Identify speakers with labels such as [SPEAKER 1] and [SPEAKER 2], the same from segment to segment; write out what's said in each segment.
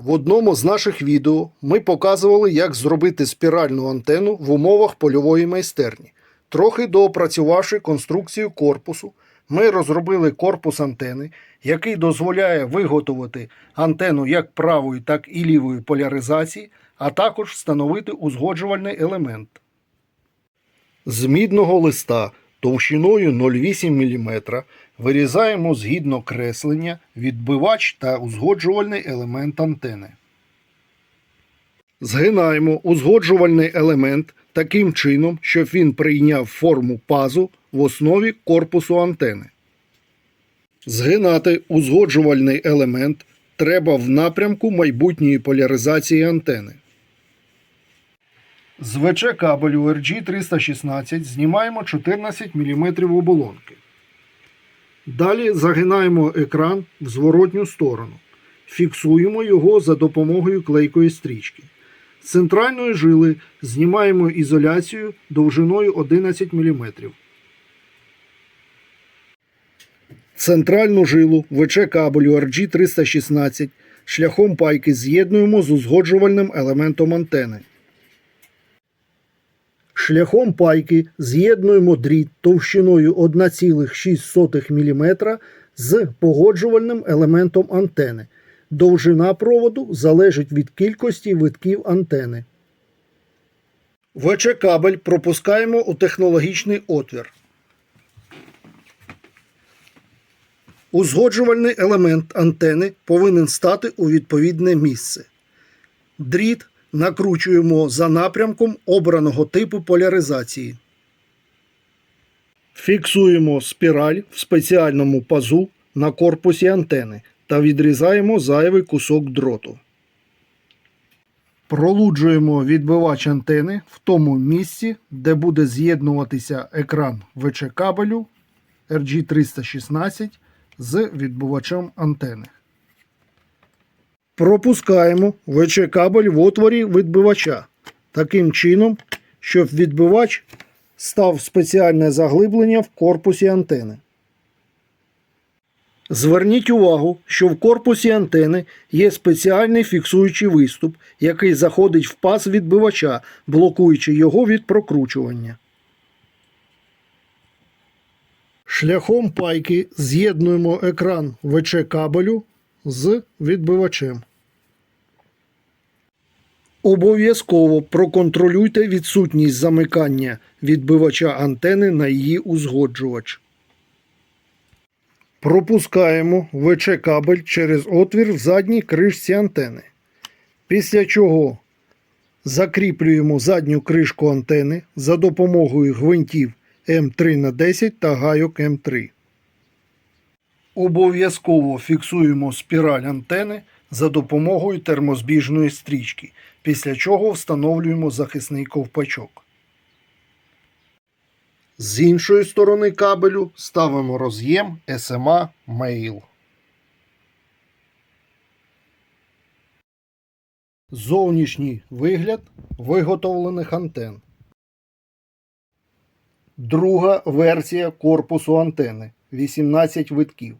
[SPEAKER 1] В одному з наших відео ми показували, як зробити спіральну антенну в умовах польової майстерні. Трохи доопрацювавши конструкцію корпусу, ми розробили корпус антени, який дозволяє виготовити антенну як правої, так і лівої поляризації, а також встановити узгоджувальний елемент. З мідного листа товщиною 0,8 мм вирізаємо згідно креслення відбивач та узгоджувальний елемент антени. Згинаємо узгоджувальний елемент таким чином, щоб він прийняв форму пазу в основі корпусу антени. Згинати узгоджувальний елемент треба в напрямку майбутньої поляризації антени. З ВЧ кабелю RG316 знімаємо 14 мм оболонки. Далі загинаємо екран в зворотню сторону. Фіксуємо його за допомогою клейкої стрічки. З центральної жили знімаємо ізоляцію довжиною 11 мм. Центральну жилу ВЧ кабелю RG316 шляхом пайки з'єднуємо з узгоджувальним елементом антени. Шляхом пайки з'єднуємо дріт товщиною 1,6 мм з погоджувальним елементом антени. Довжина проводу залежить від кількості витків антени. ВЧ кабель пропускаємо у технологічний отвір. Узгоджувальний елемент антени повинен стати у відповідне місце. Дріт накручуємо за напрямком обраного типу поляризації. Фіксуємо спіраль в спеціальному пазу на корпусі антени та відрізаємо зайвий кусок дроту. Пролуджуємо відбивач антени в тому місці, де буде з'єднуватися екран ВЧ кабелю RG316 з відбивачем антени. Пропускаємо ВЧ кабель в отворі відбивача таким чином, щоб відбивач став спеціальне заглиблення в корпусі антени. Зверніть увагу, що в корпусі антени є спеціальний фіксуючий виступ, який заходить в паз відбивача, блокуючи його від прокручування. Шляхом пайки з'єднуємо екран ВЧ кабелю з відбивачем. Обов'язково проконтролюйте відсутність замикання відбивача антени на її узгоджувач. Пропускаємо ВЧ кабель через отвір в задній кришці антени. Після чого закріплюємо задню кришку антени за допомогою гвинтів М3 на 10 та гайок М3. Обов'язково фіксуємо спіраль антени за допомогою термозбіжної стрічки, після чого встановлюємо захисний ковпачок. З іншої сторони кабелю ставимо роз'єм SMA Mail. Зовнішній вигляд виготовлених антен. Друга версія корпусу антени 18 витків.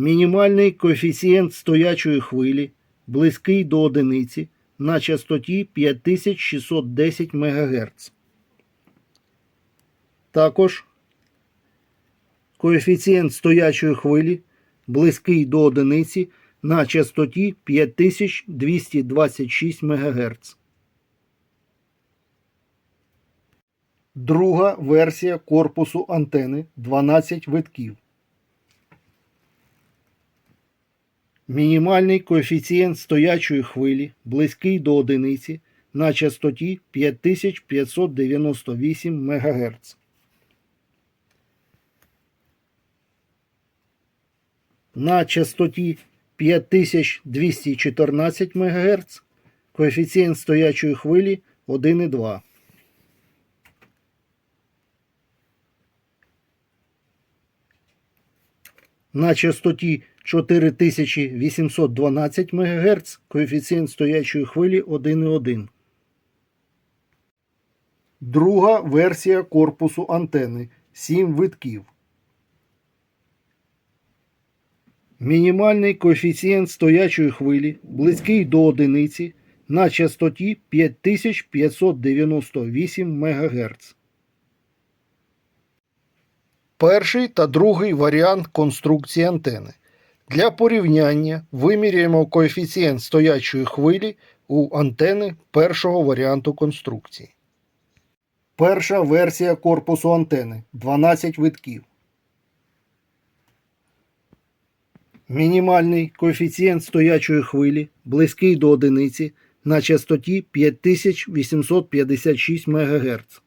[SPEAKER 1] Мінімальний коефіцієнт стоячої хвилі близький до одиниці на частоті 5610 МГц. Також коефіцієнт стоячої хвилі близький до одиниці на частоті 5226 МГц. Друга версія корпусу антени 12 витків. Мінімальний коефіцієнт стоячої хвилі близький до одиниці на частоті 5598 МГц. На частоті 5214 МГц коефіцієнт стоячої хвилі 1,2. На частоті 4812 МГц коефіцієнт стоячої хвилі 1,1. Друга версія корпусу антени 7 витків. Мінімальний коефіцієнт стоячої хвилі близький до одиниці на частоті 5598 МГц. Перший та другий варіант конструкції антени. Для порівняння виміряємо коефіцієнт стоячої хвилі у антени першого варіанту конструкції. Перша версія корпусу антени 12 витків. Мінімальний коефіцієнт стоячої хвилі близький до одиниці на частоті 5856 МГц.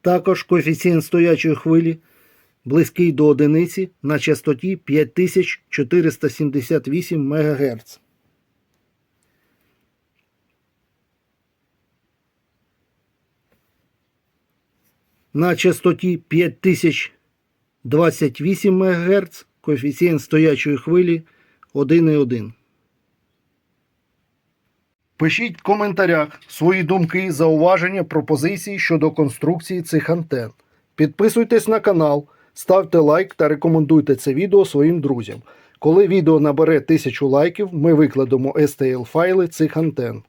[SPEAKER 1] Також коефіцієнт стоячої хвилі близький до одиниці на частоті 5478 МГц. На частоті 5028 МГц коефіцієнт стоячої хвилі 1,1. Пишіть в коментарях свої думки, зауваження, пропозиції щодо конструкції цих антен. Підписуйтесь на канал, ставте лайк та рекомендуйте це відео своїм друзям. Коли відео набере тисячу лайків, ми викладемо STL файли цих антен.